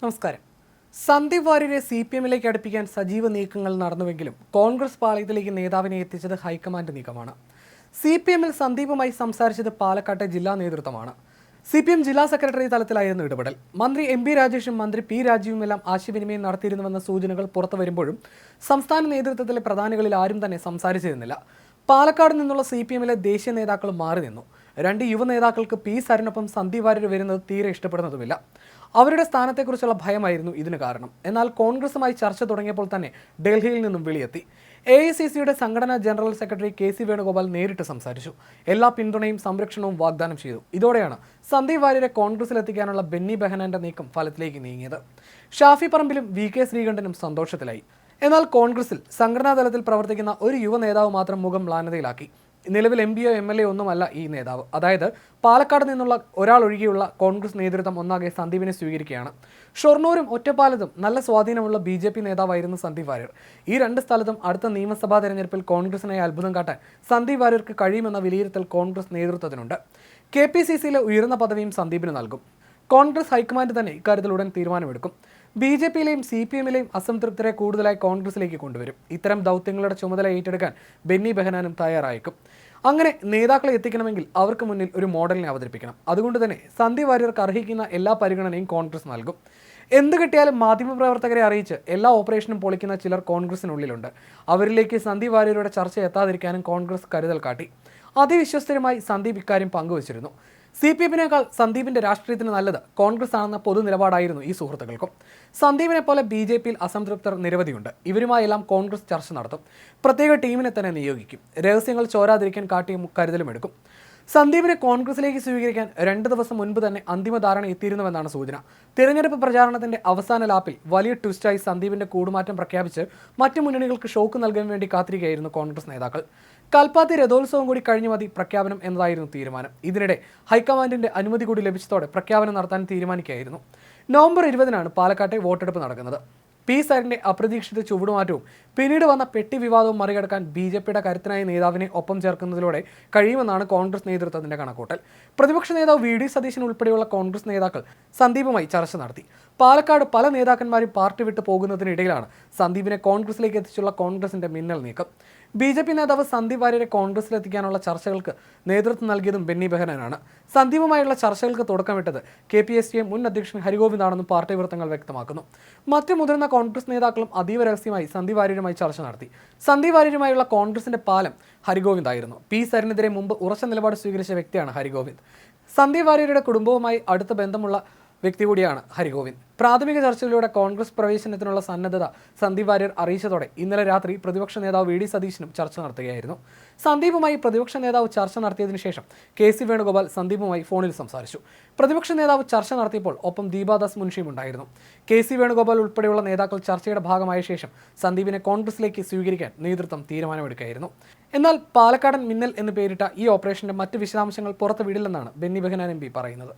നമസ്കാരം. സന്ദീപ് വാര്യരെ C P എമ്മിലേക്ക് അടുപ്പിക്കാൻ സജീവ നീക്കങ്ങൾ നടന്നുവെങ്കിലും കോൺഗ്രസ് പാളയത്തിലേക്ക് നേതാവിനെ എത്തിച്ചത് ഹൈക്കമാൻഡ് നീക്കമാണ്. സി പി എമ്മിൽ സന്ദീപുമായി സംസാരിച്ചത് പാലക്കാട്ടെ ജില്ലാ നേതൃത്വമാണ്. സി പി എം ജില്ലാ സെക്രട്ടറി തലത്തിലായിരുന്നു ഇടപെടൽ. മന്ത്രി എം പി രാജേഷും മന്ത്രി പി രാജീവുമെല്ലാം ആശയവിനിമയം നടത്തിയിരുന്നുവെന്ന സൂചനകൾ പുറത്തു വരുമ്പോഴും സംസ്ഥാന നേതൃത്വത്തിലെ പ്രധാനികളിൽ ആരും തന്നെ സംസാരിച്ചിരുന്നില്ല. പാലക്കാട് നിന്നുള്ള സി പി എമ്മിലെ ദേശീയ നേതാക്കൾ മാറി നിന്നു. രണ്ട് യുവ നേതാക്കൾക്ക് പി സരനൊപ്പം സന്ദീപ് വാര്യർ വരുന്നത് തീരെ ഇഷ്ടപ്പെടുന്നതുമില്ല. അവരുടെ സ്ഥാനത്തെക്കുറിച്ചുള്ള ഭയമായിരുന്നു ഇതിന് കാരണം. എന്നാൽ കോൺഗ്രസുമായി ചർച്ച തുടങ്ങിയപ്പോൾ തന്നെ ഡൽഹിയിൽ നിന്നും വിളിയെത്തി. എ ഐ സി സിയുടെ സംഘടനാ general secretary K C Venugopal നേരിട്ട് സംസാരിച്ചു. എല്ലാ പിന്തുണയും സംരക്ഷണവും വാഗ്ദാനം ചെയ്തു. ഇതോടെയാണ് സന്ദീപ് വാര്യരെ കോൺഗ്രസിലെത്തിക്കാനുള്ള ബെന്നി ബെഹനാന്റെ നീക്കം ഫലത്തിലേക്ക് നീങ്ങിയത്. ഷാഫി പറമ്പിലും വി കെ ശ്രീകണ്ഠനും സന്തോഷത്തിലായി. എന്നാൽ കോൺഗ്രസിൽ സംഘടനാ തലത്തിൽ പ്രവർത്തിക്കുന്ന ഒരു യുവ നേതാവ് മാത്രം മുഖം മ്ലാനതയിലാക്കി. നിലവിൽ എം പിയോ എം എൽ എ ഒന്നുമല്ല ഈ നേതാവ്. അതായത് പാലക്കാട് നിന്നുള്ള ഒരാൾ ഒഴികെയുള്ള കോൺഗ്രസ് നേതൃത്വം ഒന്നാകെ സന്ദീപിനെ സ്വീകരിക്കുകയാണ്. ഷൊർണൂരും ഒറ്റപ്പാലത്തും നല്ല സ്വാധീനമുള്ള ബി ജെ പി നേതാവായിരുന്നു സന്ദീപ് വാര്യർ. ഈ രണ്ട് സ്ഥലത്തും അടുത്ത നിയമസഭാ തെരഞ്ഞെടുപ്പിൽ കോൺഗ്രസിനായി അത്ഭുതം കാട്ടാൻ സന്ദീപ് വാര്യർക്ക് കഴിയുമെന്ന വിലയിരുത്തൽ കോൺഗ്രസ് നേതൃത്വത്തിനുണ്ട്. കെ പി സി സിയിലെ ഉയർന്ന പദവിയും സന്ദീപിന് നൽകും. കോൺഗ്രസ് ഹൈക്കമാൻഡ് തന്നെ ഇക്കാര്യത്തിൽ ഉടൻ തീരുമാനമെടുക്കും. ബി ജെ പിയിലെയും സി പി എമ്മിലെയും അസംതൃപ്തരെ കൂടുതലായി കോൺഗ്രസിലേക്ക് കൊണ്ടുവരും. ഇത്തരം ദൗത്യങ്ങളുടെ ചുമതല ഏറ്റെടുക്കാൻ ബെന്നി ബെഹനാനും തയ്യാറായേക്കും. അങ്ങനെ നേതാക്കളെ എത്തിക്കണമെങ്കിൽ അവർക്ക് മുന്നിൽ ഒരു മോഡലിനെ അവതരിപ്പിക്കണം. അതുകൊണ്ട് തന്നെ സന്ധി വാര്യർക്ക് അർഹിക്കുന്ന എല്ലാ പരിഗണനയും കോൺഗ്രസ് നൽകും. എന്ത് കിട്ടിയാലും മാധ്യമപ്രവർത്തകരെ അറിയിച്ച് എല്ലാ ഓപ്പറേഷനും പൊളിക്കുന്ന ചിലർ കോൺഗ്രസിനുള്ളിലുണ്ട്. അവരിലേക്ക് സന്ദീപ് വാര്യരുടെ ചർച്ച എത്താതിരിക്കാനും കോൺഗ്രസ് കരുതൽ കാട്ടി. അതിവിശ്വസ്തരുമായി സന്ദീപ് ഇക്കാര്യം പങ്കുവച്ചിരുന്നു. സി പി എമ്മിനേക്കാൾ സന്ദീപിന്റെ രാഷ്ട്രീയത്തിന് നല്ലത് കോൺഗ്രസ് ആണെന്ന പൊതു നിലപാടായിരുന്നു ഈ സുഹൃത്തുക്കൾക്കും. സന്ദീപിനെ പോലെ ബി ജെ പിയിൽ അസംതൃപ്തർ നിരവധിയുണ്ട്. ഇവരുമായെല്ലാം കോൺഗ്രസ് ചർച്ച നടത്തും. പ്രത്യേക ടീമിനെ തന്നെ നിയോഗിക്കും. രഹസ്യങ്ങൾ ചോരാതിരിക്കാൻ കാട്ടിയും കരുതലും എടുക്കും. സന്ദീപിനെ കോൺഗ്രസിലേക്ക് സ്വീകരിക്കാൻ രണ്ട് ദിവസം മുൻപ് തന്നെ അന്തിമ ധാരണ എത്തിയിരുന്നുവെന്നാണ് സൂചന. തിരഞ്ഞെടുപ്പ് പ്രചാരണത്തിന്റെ അവസാന ലാപ്പിൽ വലിയ ട്വിസ്റ്റായി സന്ദീപിന്റെ കൂടുമാറ്റം പ്രഖ്യാപിച്ച് മറ്റു മുന്നണികൾക്ക് ഷോക്ക് നൽകാൻ വേണ്ടി കാത്തിരിക്കുകയായിരുന്നു കോൺഗ്രസ് നേതാക്കൾ. കൽപ്പാത്തി രഥോത്സവം കൂടി കഴിഞ്ഞു മതി പ്രഖ്യാപനം എന്നതായിരുന്നു തീരുമാനം. ഇതിനിടെ ഹൈക്കമാൻഡിന്റെ അനുമതി കൂടി ലഭിച്ചതോടെ പ്രഖ്യാപനം നടത്താൻ തീരുമാനിക്കുകയായിരുന്നു. നവംബർ ഇരുപതിനാണ് പാലക്കാട്ടെ വോട്ടെടുപ്പ് നടക്കുന്നത്. പി സാറിന്റെ അപ്രതീക്ഷിത ചുവടുമാറ്റവും പിന്നീട് വന്ന പെട്ടി വിവാദവും മറികടക്കാൻ ബി ജെ പിയുടെ കരുത്തനായ നേതാവിനെ ഒപ്പം ചേർക്കുന്നതിലൂടെ കഴിയുമെന്നാണ് കോൺഗ്രസ് നേതൃത്വത്തിന്റെ കണക്കൂട്ടൽ. പ്രതിപക്ഷ നേതാവ് വി ഡി സതീശൻ ഉൾപ്പെടെയുള്ള കോൺഗ്രസ് നേതാക്കൾ സന്ദീപുമായി ചർച്ച നടത്തി. പാലക്കാട് പല നേതാക്കന്മാരും പാർട്ടി വിട്ടു പോകുന്നതിനിടയിലാണ് സന്ദീപിനെ കോൺഗ്രസിലേക്ക് എത്തിച്ചുള്ള കോൺഗ്രസിന്റെ മിന്നൽ നീക്കം. ബി ജെ പി നേതാവ് സന്ദീപ് വാര്യരെ കോൺഗ്രസിലെത്തിക്കാനുള്ള ചർച്ചകൾക്ക് നേതൃത്വം നൽകിയതും ബെന്നി ബെഹനാനാണ്. സന്ദീപുമായുള്ള ചർച്ചകൾക്ക് തുടക്കമിട്ടത് കെ പി എസ് മുൻ അധ്യക്ഷൻ ഹരിഗോവിന്ദാണെന്നും പാർട്ടി വൃത്തങ്ങൾ വ്യക്തമാക്കുന്നു. മറ്റ് മുതിർന്ന കോൺഗ്രസ് നേതാക്കളും അതീവ രഹസ്യമായി സന്ദീപ് വാര്യരുമായി ചർച്ച നടത്തി. സന്ദീപ് വാര്യരുമായുള്ള കോൺഗ്രസിന്റെ പാലം ഹരിഗോവിന്ദായിരുന്നു. പി സരിനെതിരെ മുമ്പ് ഉറച്ച നിലപാട് സ്വീകരിച്ച വ്യക്തിയാണ് ഹരിഗോവിന്ദ്. സന്ദീപ് വാര്യരുടെ കുടുംബവുമായി അടുത്ത ബന്ധമുള്ള വ്യക്തി കൂടിയാണ് ഹരിഗോവിന്ദ്. പ്രാഥമിക ചർച്ചയിലൂടെ കോൺഗ്രസ് പ്രവേശനത്തിനുള്ള സന്നദ്ധത സന്ദീപ് വാര്യർ അറിയിച്ചതോടെ ഇന്നലെ രാത്രി പ്രതിപക്ഷ നേതാവ് വി ഡി സതീശനും ചർച്ച നടത്തുകയായിരുന്നു. സന്ദീപുമായി പ്രതിപക്ഷ നേതാവ് ചർച്ച നടത്തിയതിനു ശേഷം കെ സി വേണുഗോപാൽ സന്ദീപുമായി ഫോണിൽ സംസാരിച്ചു. പ്രതിപക്ഷ നേതാവ് ചർച്ച നടത്തിയപ്പോൾ ഒപ്പം ദീപാദാസ് മുൻഷിയും ഉണ്ടായിരുന്നു. കെ സി വേണുഗോപാൽ ഉൾപ്പെടെയുള്ള നേതാക്കൾ ചർച്ചയുടെ ഭാഗമായ ശേഷം സന്ദീപിനെ കോൺഗ്രസിലേക്ക് സ്വീകരിക്കാൻ നേതൃത്വം തീരുമാനമെടുക്കുകയായിരുന്നു. എന്നാൽ പാലക്കാടൻ മിന്നൽ എന്ന് പേരിട്ട ഈ ഓപ്പറേഷന്റെ മറ്റ് വിശദാംശങ്ങൾ പുറത്തുവിടില്ലെന്നാണ് ബെന്നി ബെഹനാൻ എം പറയുന്നത്.